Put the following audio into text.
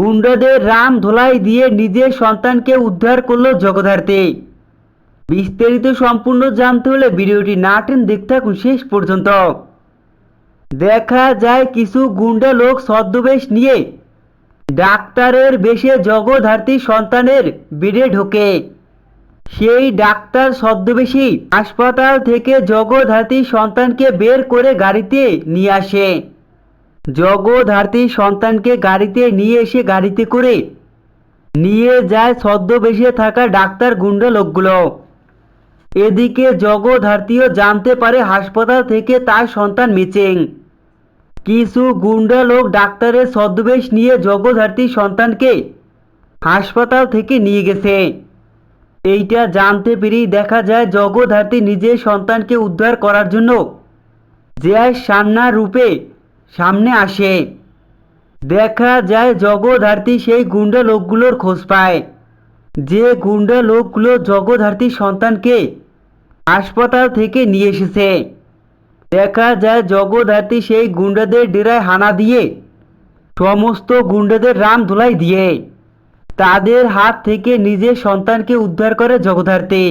গুন্ডাদের রাম ধোলাই দিয়ে নিজের সন্তানকে উদ্ধার করল জগদ্ধার্থী বিস্তারিত সম্পূর্ণ জানতে হলে ভিডিওটি না টেন দেখতে থাকুন শেষ পর্যন্ত। দেখা যায় কিছু গুন্ডা লোক ছদ্মবেশ নিয়ে ডাক্তারের বেশে জগদ্ধার্থী সন্তানের বেডে ঢোকে। সেই ডাক্তার ছদ্মবেশী হাসপাতাল থেকে জগদ্ধার্থী সন্তানকে বের করে গাড়িতে নিয়ে আসে। জগদ্ধার্থী সন্তানকে গাড়িতে নিয়ে এসে গাড়িতে করে নিয়ে যায় ছদ্মবেশে থাকা ডাক্তার গুন্ডা লোকগুলো। এদিকে জগদ্ধার্থীও জানতে পারে হাসপাতাল থেকে তার সন্তান মিচিং কিছু গুন্ডা লোক ডাক্তারের ছদ্মবেশ নিয়ে জগদ্ধার্থী সন্তানকে হাসপাতাল থেকে নিয়ে গেছে। এইটা জানতে পেরেই দেখা যায় জগদ্ধার্থী নিজের সন্তানকে উদ্ধার করার জন্য জয় সান্না রূপে সামনে আসে। দেখা যায় জগদ্ধার্থী সেই গুন্ডা লোকগুলোর খোঁজ পায়। যে গুন্ডা লোকগুলো জগদ্ধার্থী সন্তানকে হাসপাতাল থেকে নিয়ে এসেছে। দেখা যায় জগদ্ধার্থী সেই গুন্ডাদের ডেরায় হানা দিয়ে সমস্ত গুন্ডাদের রাম ধুলাই দিয়ে তাদের হাত থেকে নিজের সন্তানকে উদ্ধার করে জগদ্ধার্থী